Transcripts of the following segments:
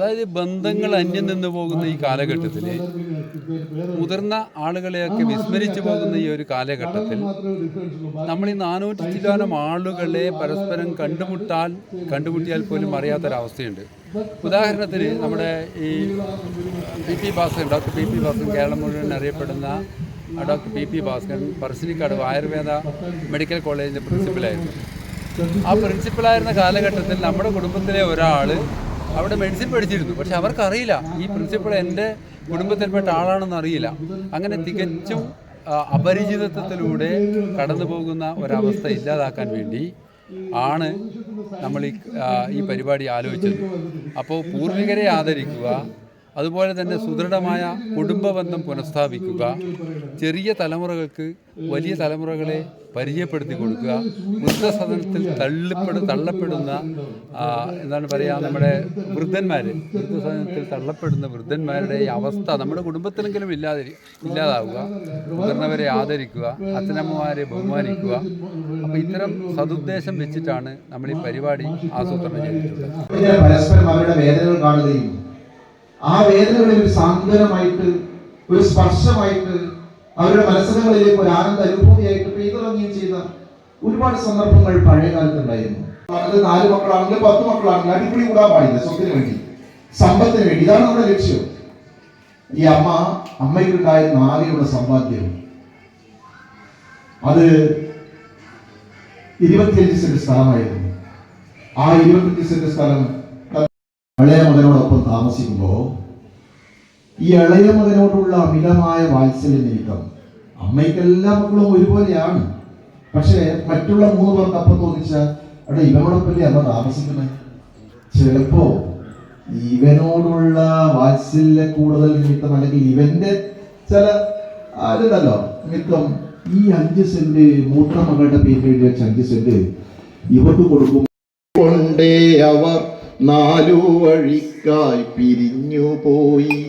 അതായത് ബന്ധങ്ങൾ അന്യം നിന്ന് പോകുന്ന ഈ കാലഘട്ടത്തിൽ മുതിർന്ന ആളുകളെയൊക്കെ വിസ്മരിച്ചു പോകുന്ന ഈ ഒരു കാലഘട്ടത്തിൽ നമ്മൾ ഈ നാനൂറ്റി ചില്ലാനം ആളുകളെ പരസ്പരം കണ്ടുമുട്ടാൽ കണ്ടുമുട്ടിയാൽ പോലും അറിയാത്തൊരവസ്ഥയുണ്ട്. ഉദാഹരണത്തിന് നമ്മുടെ ഈ P P Bhaskaran doctor P P Bhaskaran Keralam മുഴുവൻ അറിയപ്പെടുന്ന doctor P P Bhaskaran Parassinikkadu Ayurveda medical കോളേജിന്റെ പ്രിൻസിപ്പലായിരുന്നു. ആ പ്രിൻസിപ്പലായിരുന്ന കാലഘട്ടത്തിൽ നമ്മുടെ കുടുംബത്തിലെ ഒരാൾ അവിടെ മെഡിസിൻ പഠിച്ചിരുന്നു പക്ഷെ അവർക്കറിയില്ല ഈ പ്രിൻസിപ്പൾ എന്റെ കുടുംബത്തിൽപ്പെട്ട ആളാണെന്ന് അറിയില്ല. അങ്ങനെ തികച്ചും അപരിചിതത്വത്തിലൂടെ കടന്നു പോകുന്ന ഒരവസ്ഥ ഇല്ലാതാക്കാൻ വേണ്ടി ആണ് നമ്മൾ ഈ പരിപാടി ആലോചിച്ചത്. അപ്പോൾ പൂർവികരെ ആദരിക്കുക അതുപോലെ തന്നെ സുദൃഢമായ കുടുംബ ബന്ധം പുനഃസ്ഥാപിക്കുക ചെറിയ തലമുറകൾക്ക് വലിയ തലമുറകളെ പരിചയപ്പെടുത്തി കൊടുക്കുക വൃദ്ധസദനത്തിൽ തള്ളിപ്പെടു തള്ളപ്പെടുന്ന എന്താണ് പറയുക നമ്മുടെ വൃദ്ധന്മാർ വൃദ്ധസദനത്തിൽ തള്ളപ്പെടുന്ന വൃദ്ധന്മാരുടെ അവസ്ഥ നമ്മുടെ കുടുംബത്തിലെങ്കിലും ഇല്ലാതി ഇല്ലാതാവുക മുതിർന്നവരെ ആദരിക്കുക അച്ഛനമ്മമാരെ ബഹുമാനിക്കുക. അപ്പോൾ ഇത്തരം സതുദ്ദേശം വെച്ചിട്ടാണ് നമ്മൾ ഈ പരിപാടി ആസൂത്രണം ചെയ്തിട്ടുള്ളത്. പരസ്പരം അവരുടെ വേദനകൾ കാണുകയും ആ വേദനകളിൽ ഒരു സാന്ത്വനമായിട്ട് ഒരു സ്പർശമായിട്ട് അവരുടെ മനസ്സുകളിലേക്ക് ഒരു ആനന്ദ അനുഭൂതിയായിട്ട് പെയ്തിറങ്ങുകയും ചെയ്ത ഒരുപാട് സന്ദർഭങ്ങൾ പഴയ കാലത്തുണ്ടായിരുന്നു അത് നാല് മക്കളാണെങ്കിൽ പത്ത് മക്കളാണെങ്കിൽ അടിപൊളി കൂടാൻ പാടില്ല സ്വത്തിന് വേണ്ടി. സമ്പത്തിന് വേണ്ടി. ഇതാണ് നമ്മുടെ ലക്ഷ്യം. ഈ അമ്മ അമ്മയ്ക്കുണ്ടായ ആകെയുള്ള സമ്പാദ്യം. അത് ഇരുപത്തിയഞ്ച് സെന്റ് സ്ഥലമായിരുന്നു. ആ ഇരുപത്തിയഞ്ച് സെന്റ് സ്ഥലം പഴയ താമസിക്കുമ്പോൾ ഈ ഇളയ മകനോടുള്ള അമിതമായ വാത്സല്യ നിമിത്തം അമ്മയ്ക്ക് എല്ലാ മക്കളും ഒരുപോലെയാണ്. പക്ഷേ മറ്റുള്ള മൂന്ന് പേർക്ക് അപ്പം തോന്നിച്ച അവിടെ ഇവനോടൊപ്പല്ലേ അമ്മ താമസിക്കുന്നത് ചിലപ്പോ ഇവനോടുള്ള വാത്സല്യ കൂടുതൽ നിമിത്തം അല്ലെങ്കിൽ ഇവന്റെ ചില അതുണ്ടല്ലോ നിമിത്തം ഈ അഞ്ച് സെന്റ് മൂത്ത മകളുടെ പേരിൽ എഴുതി വെച്ച അഞ്ച് സെന്റ് ഇവർക്ക് കൊടുക്കും. കൊണ്ടേ അവർ നാലു വഴിക്കായി പിരിഞ്ഞു പോയി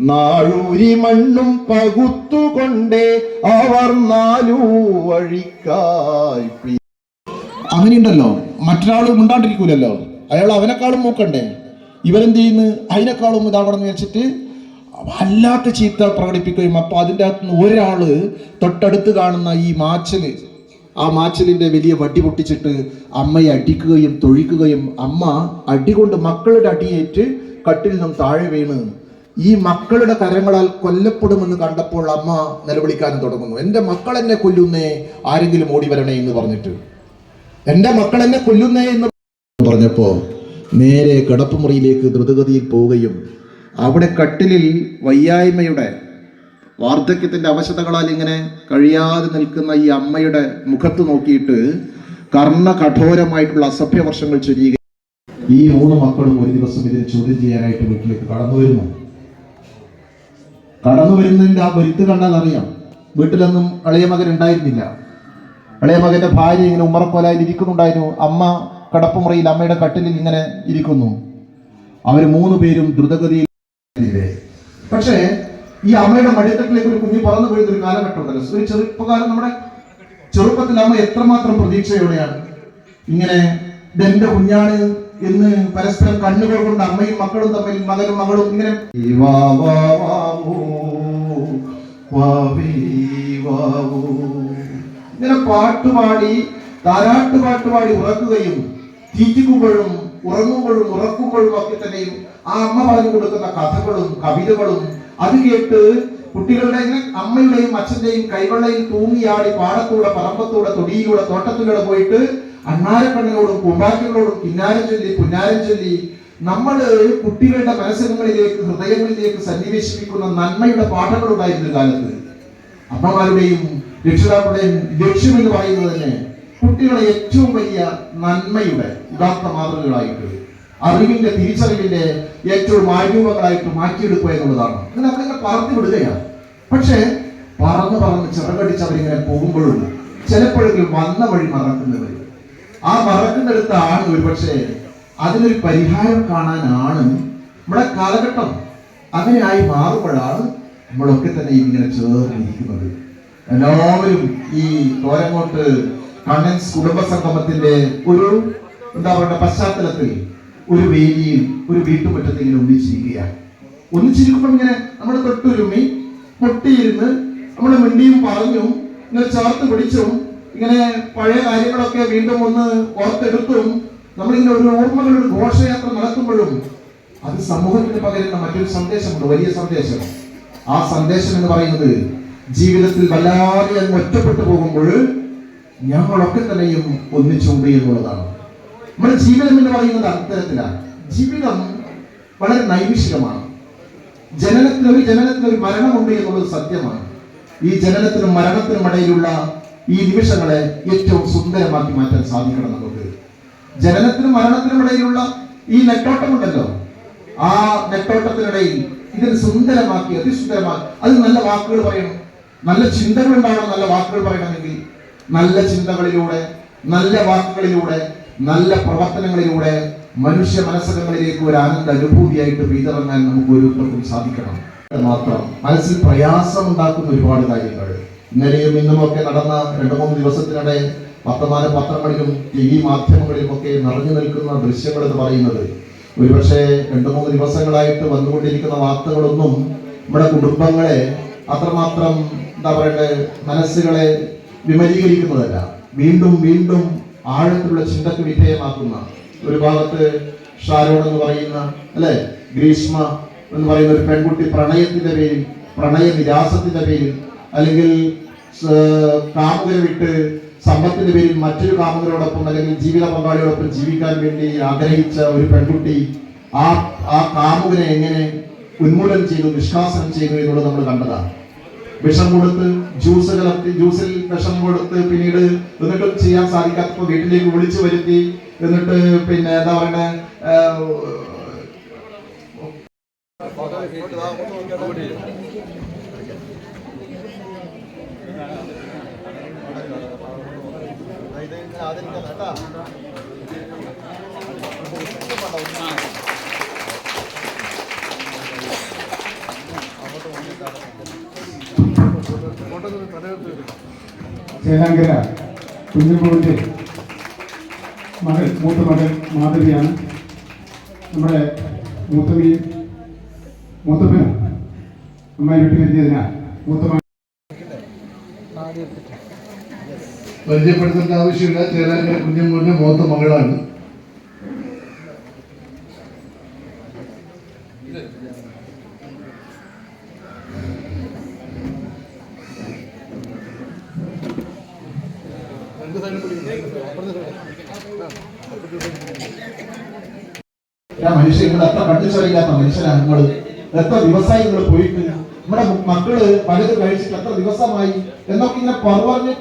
നാഴൂരി മണ്ണും പകുത്തുകൊണ്ടേ അവർ നാലു വഴിക്കായി അങ്ങനെയുണ്ടല്ലോ. മറ്റൊരാൾ ഉണ്ടാണ്ടിരിക്കൂലല്ലോ അയാൾ അവനെക്കാളും മൂക്കണ്ടേ. ഇവരെന്ത് ചെയ്യുന്നു? അതിനേക്കാളും ഇതാവണം എന്ന് വെച്ചിട്ട് വല്ലാത്ത ചീത്ത പ്രകടിപ്പിക്കുകയും അപ്പൊ അതിന്റെ അകത്തുനിന്ന് ഒരാൾ തൊട്ടടുത്ത് കാണുന്ന ഈ മാച്ചൽ ആ മാച്ചലിന്റെ വലിയ വടി പൊട്ടിച്ചിട്ട് അമ്മയെ അടിക്കുകയും തൊഴിക്കുകയും അമ്മ അടികൊണ്ട് മക്കളുടെ അടിയേറ്റ് കട്ടിൽ നിന്നും താഴെ വീണ്. ഈ മക്കളുടെ കരങ്ങളാൽ കൊല്ലപ്പെടുമെന്ന് കണ്ടപ്പോൾ അമ്മ നിലവിളിക്കാനും തുടങ്ങുന്നു. എന്റെ മക്കൾ എന്നെ കൊല്ലുന്നേ ആരെങ്കിലും ഓടി വരണേ എന്ന് പറഞ്ഞിട്ട്. എന്റെ മക്കൾ എന്നെ കൊല്ലുന്നേ എന്ന് പറഞ്ഞപ്പോൾ നേരെ കിടപ്പുമുറിയിലേക്ക് ദ്രുതഗതിയിൽ പോവുകയും അവിടെ കട്ടിലിൽ വയ്യായ്മയുടെ വാർദ്ധക്യത്തിന്റെ അവശതകളാൽ ഇങ്ങനെ കഴിയാതെ നിൽക്കുന്ന ഈ അമ്മയുടെ മുഖത്ത് നോക്കിയിട്ട് കർണ കഠോരമായിട്ടുള്ള അസഭ്യവർഷങ്ങൾ ചൊരിയുക ഈ മൂന്ന് മക്കളും ഒരു ദിവസം ഇതിനെ ചോദ്യം ചെയ്യാനായിട്ട് വീട്ടിലേക്ക് കടന്നു വരുന്നു. കടന്നു വരുന്നതിന്റെ ആ വരുത്ത് കണ്ടാൽ അറിയാം. വീട്ടിലൊന്നും ഇളയ മകൻ ഉണ്ടായിരുന്നില്ല. ഇളയ മകന്റെ ഭാര്യ ഇങ്ങനെ ഉമ്മറക്കോലായി ഇരിക്കുന്നുണ്ടായിരുന്നു. അമ്മ കടപ്പുമുറിയിൽ അമ്മയുടെ കട്ടിലിൽ ഇങ്ങനെ ഇരിക്കുന്നു. അവർ മൂന്ന് പേരും ദ്രുതഗതിയിൽ പക്ഷേ ഈ അമ്മയുടെ മടിത്തട്ടിലേക്ക് ഒരു കുഞ്ഞ് പറന്നു പോയത് ഒരു കാലഘട്ടം ഉണ്ടല്ലോ ഒരു ചെറുപ്പകാലം നമ്മുടെ ചെറുപ്പത്തിൽ അമ്മ എത്രമാത്രം പ്രതീക്ഷയോടെയാണ് ഇങ്ങനെ ഇതെന്റെ കുഞ്ഞാണ് എന്ന് പരസ്പരം കണ്ണുകൾ കൊണ്ട് അമ്മയും മക്കളും തമ്മിൽ മകനും മകളും ഇങ്ങനെ. ഇങ്ങനെ പാട്ടുപാടി താരാട്ട് പാട്ടുപാടി ഉറക്കുകയും തീറ്റിക്കുമ്പോഴും ഉറങ്ങുമ്പോഴും ഉറക്കുമ്പോഴും ഒക്കെ തന്നെയും ആ അമ്മ പറഞ്ഞു കൊടുക്കുന്ന കഥകളും കവിതകളും അത് കേട്ട് കുട്ടികളുടെ അമ്മയുടെയും അച്ഛന്റെയും കൈവെള്ളയിൽ തൂങ്ങിയാടി പാടത്തൂടെ പറമ്പത്തൂടെ തൊടിയിലൂടെ തോട്ടത്തിലൂടെ പോയിട്ട് അണ്ണാരക്കണ്ണനോടും പൂമ്പാറ്റകളോടും കിന്നാരം ചൊല്ലി പുന്നാരം ചൊല്ലി നമ്മൾ കുട്ടികളുടെ മനസ്സുകളിലേക്ക് ഹൃദയങ്ങളിലേക്ക് സന്നിവേശിപ്പിക്കുന്ന നന്മയുടെ പാഠങ്ങൾ ഉണ്ടായിരുന്ന കാലത്ത്. അമ്മമാരുടെയും രക്ഷിതാക്കളുടെയും ലക്ഷ്യം എന്ന് പറയുന്നത് തന്നെ കുട്ടികളെ ഏറ്റവും വലിയ നന്മയുടെ ഉദാത്ത മാതൃകകളായിട്ട് അറിവിന്റെ തിരിച്ചറിവിന്റെ ഏറ്റവും ആരൂപങ്ങളായിട്ട് മാറ്റിയെടുക്കുക എന്നുള്ളതാണ്. അങ്ങനെ അവരിങ്ങനെ പറഞ്ഞു വിടുകയാണ്. പക്ഷേ പറന്ന് പറന്ന് ചിറകടിച്ച് അവരിങ്ങനെ പോകുമ്പോഴും ചിലപ്പോഴെങ്കിലും വന്ന വഴി മറക്കുന്നവർ ആ മറക്കുന്നെടുത്ത ആണ് ഒരുപക്ഷെ അതിനൊരു പരിഹാരം കാണാനാണ് നമ്മുടെ കാലഘട്ടം. അങ്ങനെയായി മാറുമ്പോഴാണ് നമ്മളൊക്കെ തന്നെ ഇങ്ങനെ ചേർന്നിരിക്കുന്നത്. എല്ലാവരും ഈ കോരങ്ങോട്ട് കണ്ണൻസ് കുടുംബ സംഗമത്തിന്റെ ഒരു എന്താ പറയുക പശ്ചാത്തലത്തിൽ ഒരു വേദിയിൽ ഒരു വീട്ടുമുറ്റത്ത് ഇങ്ങനെ ഒന്നിച്ചിരിക്കുകയാണ്. ഒന്നിച്ചിരിക്കുമ്പോൾ ഇങ്ങനെ നമ്മൾ തൊട്ടുരുമി പൊട്ടിയിരുന്ന് നമ്മൾ മിണ്ടിയും പറഞ്ഞു ഇങ്ങനെ ചേർത്ത് പിടിച്ചും ഇങ്ങനെ പഴയ കാര്യങ്ങളൊക്കെ വീണ്ടും ഒന്ന് ഓർത്തെടുത്തും നമ്മളിങ്ങനെ ഒരു ഓർമ്മകളുടെ ഘോഷയാത്ര നടത്തുമ്പോഴും അത് സമൂഹത്തിന് പകരുന്ന മറ്റൊരു സന്ദേശമുണ്ട് വലിയ സന്ദേശം. ആ സന്ദേശം എന്ന് പറയുന്നത് ജീവിതത്തിൽ വല്ലാതെ ഒറ്റപ്പെട്ടു പോകുമ്പോൾ ഞങ്ങളൊക്കെ തന്നെയും ഒന്നിച്ചുണ്ട് എന്നുള്ളതാണ്. നമ്മുടെ ജീവിതം എന്ന് പറയുന്നത് അത്തരത്തിലാണ്. ജീവിതം വളരെ നൈമിഷികമാണ്. ജനനത്തിന് ഒരു ജനനത്തിന് ഒരു മരണമുണ്ട് എന്നുള്ളത് സത്യമാണ്. ഈ ജനനത്തിനും മരണത്തിനും ഇടയിലുള്ള ഈ നിമിഷങ്ങളെ ഏറ്റവും സുന്ദരമാക്കി മാറ്റാൻ സാധിക്കണം നമുക്ക്. ജനനത്തിനും മരണത്തിനും ഇടയിലുള്ള ഈ നെട്ടോട്ടമുണ്ടല്ലോ. ആ നെട്ടോട്ടത്തിനിടയിൽ ഇതിന് സുന്ദരമാക്കി അതിസുന്ദരമാക്കി. അത് നല്ല വാക്കുകൾ പറയണം. നല്ല ചിന്തകൾ ഉണ്ടാവണം നല്ല വാക്കുകൾ പറയണമെങ്കിൽ നല്ല ചിന്തകളിലൂടെ നല്ല വാക്കുകളിലൂടെ നല്ല പ്രവർത്തനങ്ങളിലൂടെ മനുഷ്യ മനസ്സുകളിലേക്ക് ഒരു ആനന്ദ അനുഭൂതിയായിട്ട് പെയ്തിറങ്ങാൻ നമുക്ക് ഓരോരുത്തർക്കും സാധിക്കണം. മാത്രം മനസ്സിൽ പ്രയാസം ഉണ്ടാക്കുന്ന ഒരുപാട് കാര്യങ്ങൾ. ഇന്നലെയും ഇന്നുമൊക്കെ നടന്ന രണ്ടു മൂന്ന് ദിവസത്തിനിടെ വർത്തമാന പത്രങ്ങളിലും ടി വി മാധ്യമങ്ങളിലും ഒക്കെ നിറഞ്ഞു നിൽക്കുന്ന ദൃശ്യങ്ങൾ എന്ന് പറയുന്നത്. ഒരുപക്ഷെ രണ്ടു മൂന്ന് ദിവസങ്ങളായിട്ട് വന്നുകൊണ്ടിരിക്കുന്ന വാർത്തകളൊന്നും നമ്മുടെ കുടുംബങ്ങളെ അത്രമാത്രം എന്താ പറയണ്ടേ മനസ്സുകളെ വിമലീകരിക്കുന്നതല്ല. വീണ്ടും വീണ്ടും ആഴത്തിലുള്ള ചിന്തക്ക് വിധേയമാക്കുന്ന ഒരു ഭാഗത്ത് ഷാരോൺ എന്ന് പറയുന്ന അല്ലെ? ഗ്രീഷ്മ എന്ന് പറയുന്ന ഒരു പെൺകുട്ടി പ്രണയത്തിന്റെ പേരിൽ പ്രണയ നിരാസത്തിന്റെ പേരിൽ അല്ലെങ്കിൽ കാമുകനെ വിട്ട് സമ്പത്തിന്റെ പേരിൽ മറ്റൊരു കാമുകരോടൊപ്പം അല്ലെങ്കിൽ ജീവിത പങ്കാളിയോടൊപ്പം ജീവിക്കാൻ വേണ്ടി ആഗ്രഹിച്ച ഒരു പെൺകുട്ടി ആ ആ കാമുകനെ എങ്ങനെ ഉന്മൂലനം ചെയ്തു നിഷ്കാസനം ചെയ്തു എന്നുള്ളത് നമ്മൾ കണ്ടതാണ്. വിഷം കൊടുത്ത് ജ്യൂസ് കലർത്തി ജ്യൂസിൽ വിഷം കൊടുത്ത് പിന്നീട് എന്നിട്ടും ചെയ്യാൻ സാധിക്കാത്തപ്പോൾ വീട്ടിലേക്ക് വിളിച്ചു വരുത്തി എന്നിട്ട് പിന്നെ എന്താ പറയണേ ചേലാങ്കര കുഞ്ഞുമോന്റെ മകൾ മൂത്ത മകൾ മാധവിയാണ്. നമ്മുടെ മൂത്തമ്മയും മൂത്തപ്പനും? അമ്മയെ വിട്ടു മൂത്തമ്മ പരിചയപ്പെടുത്തേണ്ട ആവശ്യമില്ല. ചേലാങ്കര കുഞ്ഞമ്മൂരിന്റെ മൂത്ത മകളാണ്. ഞാൻ മനുഷ്യൻ നിങ്ങൾ എത്ര കണ്ടിച്ചറിയില്ലാത്ത മനുഷ്യനാണ് നിങ്ങൾ എത്ര ദിവസമായി നിങ്ങൾ പോയിട്ട്? നമ്മുടെ മക്കൾ പലത് കഴിച്ചിട്ട് എത്ര ദിവസമായി? എന്നൊക്കെ ഇങ്ങനെ പറഞ്ഞ്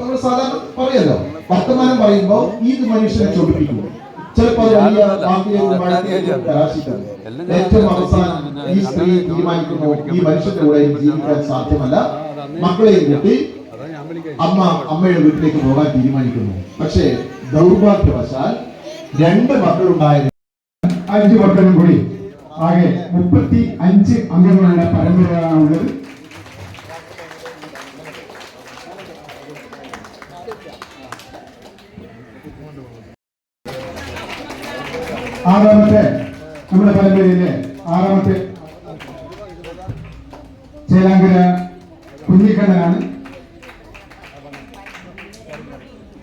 നമ്മൾ സാധാരണ പറയല്ലോ. വർത്തമാനം പറയുമ്പോൾ ഈ മനുഷ്യനെ ചൊടിപ്പിക്കും. ഏറ്റവും അവസാനം ഈ സ്ത്രീ തീരുമാനിക്കുന്നു. ഈ മനുഷ്യന്റെ കൂടെ ജീവിക്കാൻ സാധ്യമല്ല. മക്കളെ കൂട്ടി അമ്മ അമ്മയുടെ വീട്ടിലേക്ക് പോകാൻ തീരുമാനിക്കുന്നു. പക്ഷേ ദൗർഭാഗ്യവശാൽ രണ്ട് മക്കളുണ്ടായത് അഞ്ച് മക്കളും കൂടി. ആകെ മുപ്പത്തി അഞ്ച് അംഗങ്ങളുടെ പരമ്പരയാണുള്ളത് ആറാമത്തെ നമ്മുടെ പരമ്പരയിലെ ആറാമത്തെ ചേലാങ്കര കുഞ്ഞിക്കണ്ണനാണ്.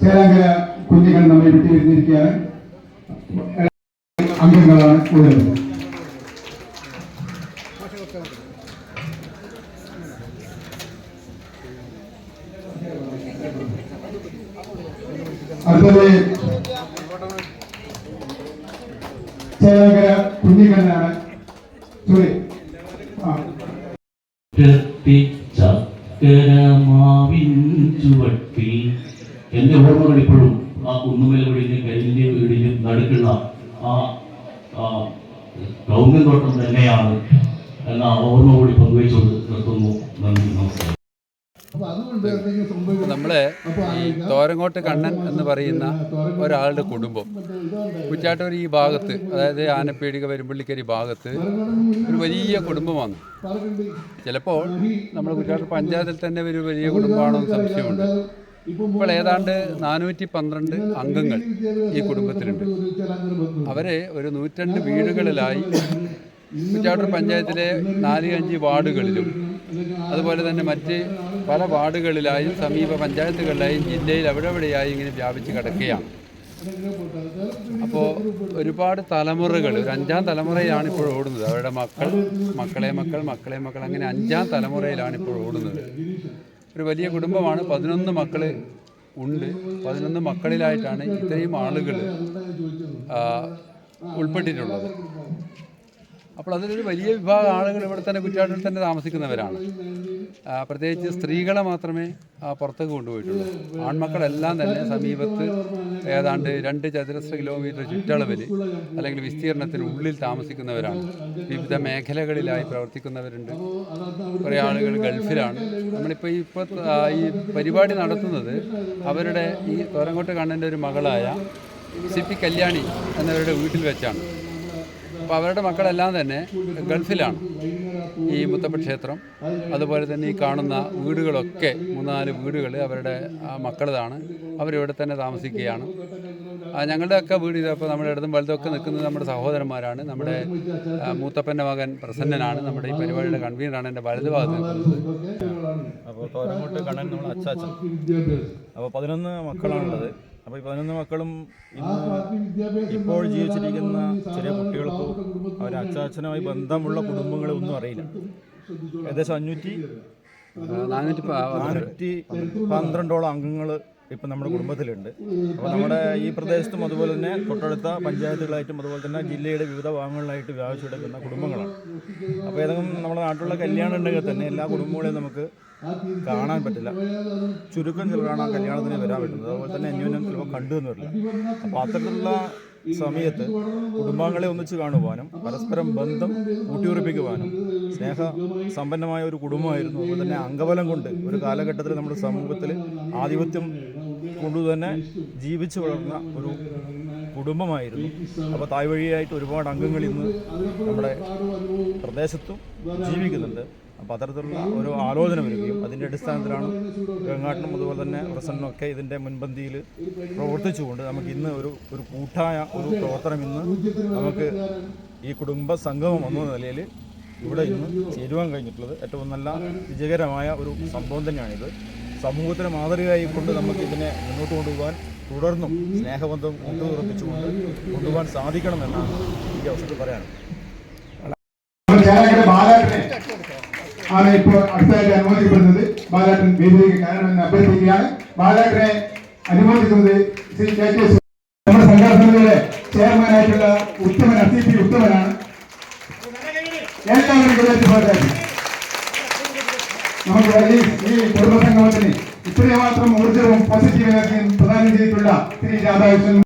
ചേലാങ്കര കുഞ്ഞിക്കണ്ണൻ നമ്മളെ വിട്ടു വരുന്നിരിക്കുകയാണ് അംഗങ്ങളാണ് ഉള്ളത്. അടുത്തത് ചേലങ്കര കുഞ്ഞിക്കണ്ണാണ് സോറി എന്റെ ഓർമ്മകൾ ഇപ്പോഴും ആ കുന്നുമേൽ ഓർമ്മ കൂടി പങ്കുവച്ചുകൊണ്ട് നിർത്തുന്നു. നന്ദി നമസ്കാരം. ഈ തോരങ്ങോട്ട് കണ്ണൻ എന്ന് പറയുന്ന ഒരാളുടെ കുടുംബം. കുറ്റാട്ടൂർ ഈ ഭാഗത്ത് അതായത് ആനപ്പേടിക വരുമ്പള്ളിക്കരി ഭാഗത്ത് ഒരു വലിയ കുടുംബമാണ്. ചിലപ്പോൾ നമ്മുടെ കുറ്റാട്ടൂർ പഞ്ചായത്തിൽ തന്നെ ഒരു വലിയ കുടുംബമാണോ എന്ന് സംശയമുണ്ട്. ഇപ്പോൾ ഏതാണ്ട് നാനൂറ്റി പന്ത്രണ്ട് അംഗങ്ങൾ ഈ കുടുംബത്തിലുണ്ട്. അവരെ ഒരു നൂറ്റണ്ട് വീടുകളിലായി കുറ്റാട്ടൂർ പഞ്ചായത്തിലെ നാല് അഞ്ച് വാർഡുകളിലും അതുപോലെ തന്നെ മറ്റ് പല വാർഡുകളിലായും സമീപ പഞ്ചായത്തുകളിലായും ജില്ലയിൽ എവിടെവിടെയായി ഇങ്ങനെ വ്യാപിച്ച് കിടക്കുകയാണ്. അപ്പോൾ ഒരുപാട് തലമുറകൾ ഒരു അഞ്ചാം തലമുറയിലാണ് ഇപ്പോൾ ഓടുന്നത്. അവരുടെ മക്കൾ മക്കളെ മക്കൾ മക്കളെ മക്കൾ അങ്ങനെ അഞ്ചാം തലമുറയിലാണ് ഇപ്പോൾ ഓടുന്നത്. ഒരു വലിയ കുടുംബമാണ്. പതിനൊന്ന് മക്കൾ ഉണ്ട്. പതിനൊന്ന് മക്കളിലായിട്ടാണ് ഇത്രയും ആളുകൾ ഉൾപ്പെട്ടിട്ടുള്ളത്. അപ്പോൾ അതിലൊരു വലിയ വിഭാഗം ആളുകൾ ഇവിടെ തന്നെ കുറ്റാട്ടിൽ തന്നെ താമസിക്കുന്നവരാണ്. പ്രത്യേകിച്ച് സ്ത്രീകളെ മാത്രമേ പുറത്തേക്ക് കൊണ്ടുപോയിട്ടുള്ളൂ. ആൺമക്കളെല്ലാം തന്നെ സമീപത്ത് ഏതാണ്ട് രണ്ട് ചതുരശ്ര കിലോമീറ്റർ ചുറ്റളവിൽ അല്ലെങ്കിൽ വിസ്തീർണത്തിനുള്ളിൽ താമസിക്കുന്നവരാണ്. വിവിധ മേഖലകളിലായി പ്രവർത്തിക്കുന്നവരുണ്ട്. കുറേ ആളുകൾ ഗൾഫിലാണ്. നമ്മളിപ്പോൾ ഇപ്പോൾ ഈ പരിപാടി നടത്തുന്നത് അവരുടെ ഈ തോരങ്കോട്ട് കണ്ണന്റെ ഒരു മകളായ സി പി കല്യാണി എന്നവരുടെ വീട്ടിൽ വെച്ചാണ്. അപ്പോൾ അവരുടെ മക്കളെല്ലാം തന്നെ ഗൾഫിലാണ്. ഈ മുത്തപ്പ ക്ഷേത്രം അതുപോലെ തന്നെ ഈ കാണുന്ന വീടുകളൊക്കെ മൂന്നാൽ വീടുകൾ അവരുടെ മക്കളതാണ്. അവരിവിടെ തന്നെ താമസിക്കുകയാണ്. ഞങ്ങളുടെയൊക്കെ വീട് ഇതപ്പോൾ നമ്മുടെ ഇടതും വലുതൊക്കെ നിൽക്കുന്നത് നമ്മുടെ സഹോദരന്മാരാണ്. നമ്മുടെ മൂത്തപ്പന്റെ മകൻ പ്രസന്നനാണ്. നമ്മുടെ ഈ പരിപാടിയുടെ കൺവീനറാണ് എന്റെ വലതുഭാഗത്ത് അപ്പോൾ തോരങ്ങോട്ട് കണ്ണൻ നമ്മൾ അച്ചാച്ചൻ. അപ്പോൾ പതിനൊന്ന് മക്കളാണുള്ളത്. അപ്പോൾ ഈ പതിനൊന്ന് മക്കളും ഇന്ന് ഇപ്പോൾ ജീവിച്ചിരിക്കുന്ന ചെറിയ കുട്ടികൾക്കോ അവരെ അച്ചാച്ചനുമായി ബന്ധമുള്ള കുടുംബങ്ങളെ ഒന്നും അറിയില്ല. ഏകദേശം അഞ്ഞൂറ്റി നാനൂറ്റി പന്ത്രണ്ടോളം അംഗങ്ങൾ ഇപ്പം നമ്മുടെ കുടുംബത്തിലുണ്ട്. അപ്പോൾ നമ്മുടെ ഈ പ്രദേശത്തും അതുപോലെ തന്നെ തൊട്ടടുത്ത പഞ്ചായത്തുകളായിട്ടും അതുപോലെ തന്നെ ജില്ലയുടെ വിവിധ ഭാഗങ്ങളിലായിട്ട് വ്യാപിച്ചെടുക്കുന്ന കുടുംബങ്ങളാണ്. അപ്പോൾ ഏതെങ്കിലും നമ്മുടെ നാട്ടിലുള്ള കല്യാണം ഉണ്ടെങ്കിൽ തന്നെ എല്ലാ കുടുംബങ്ങളെയും നമുക്ക് കാണാൻ പറ്റില്ല. ചുരുക്കം ചിലരാണ് ആ കല്യാണത്തിന് വരാൻ പറ്റുന്നത്. അതുപോലെ തന്നെ അന്യോന്യം ചിലപ്പോൾ കണ്ടു എന്ന് വരില്ല. അപ്പോൾ അത്തരത്തിലുള്ള സമയത്ത് കുടുംബാംഗങ്ങളെ ഒന്നിച്ച് കാണുവാനും പരസ്പരം ബന്ധം ഊട്ടിയുറപ്പിക്കുവാനും സ്നേഹ സമ്പന്നമായ ഒരു കുടുംബമായിരുന്നു. അതുപോലെ തന്നെ അംഗബലം കൊണ്ട് ഒരു കാലഘട്ടത്തിൽ നമ്മുടെ സമൂഹത്തിൽ ആധിപത്യം കൊണ്ടുതന്നെ ജീവിച്ചു വളർന്ന ഒരു കുടുംബമായിരുന്നു. അപ്പോൾ തായ് വഴിയായിട്ട് ഒരുപാട് അംഗങ്ങൾ ഇന്ന് നമ്മുടെ പ്രദേശത്തും ജീവിക്കുന്നുണ്ട്. അപ്പോൾ അത്തരത്തിലുള്ള ഒരു ആലോചന വരികയും അതിന്റെ അടിസ്ഥാനത്തിലാണ് ഗംഗാട്ടനും അതുപോലെ തന്നെ പ്രസന്നനും ഒക്കെ ഇതിന്റെ മുൻപന്തിയിൽ പ്രവർത്തിച്ചുകൊണ്ട് നമുക്ക് ഇന്ന് ഒരു ഒരു കൂട്ടായ ഒരു പ്രവർത്തനം ഇന്ന് നമുക്ക് ഈ കുടുംബ സംഗമം എന്ന നിലയിൽ ഇവിടെ ഇന്ന് ചേരുവാൻ കഴിഞ്ഞിട്ടുള്ളത് ഏറ്റവും നല്ല വിജയകരമായ ഒരു സംഭവം തന്നെയാണിത്. സമൂഹത്തിന് മാതൃകയായി കൊണ്ട് നമുക്ക് ഇതിനെ മുന്നോട്ട് കൊണ്ടുപോകാൻ തുടർന്നും സ്നേഹബന്ധം ഊട്ടുറപ്പിച്ചുകൊണ്ട് കൊണ്ടുപോകാൻ സാധിക്കണമെന്നാണ് ഈ അവസരത്തിൽ പറയാനുള്ളത് ആണ് ഇപ്പോൾ അടുത്തായിട്ട് അനുമോദിക്കപ്പെടുന്നത്. ബാലാട്ടൻ വേദിയിലേക്ക് കയറണമെന്ന് അഭ്യർത്ഥിക്കുകയാണ്. ബാലാട്ടനെ അനുമോദിക്കുന്നത് ശ്രീ കെ കെ നമ്മുടെ സംഘടനയുടെ ചെയർമാനായിട്ടുള്ള ഉത്തമൻ അസീഫി ഉത്തമനാണ്. പാടായി നമുക്ക് വലിയ ഈ കുടുംബ സംഗമത്തിന് ഇത്രയും മാത്രം ഊർജവും പോസിറ്റീവ് എനർജിയും പ്രദാനം ചെയ്തിട്ടുള്ള ശ്രീ രാധാകൃഷ്ണൻ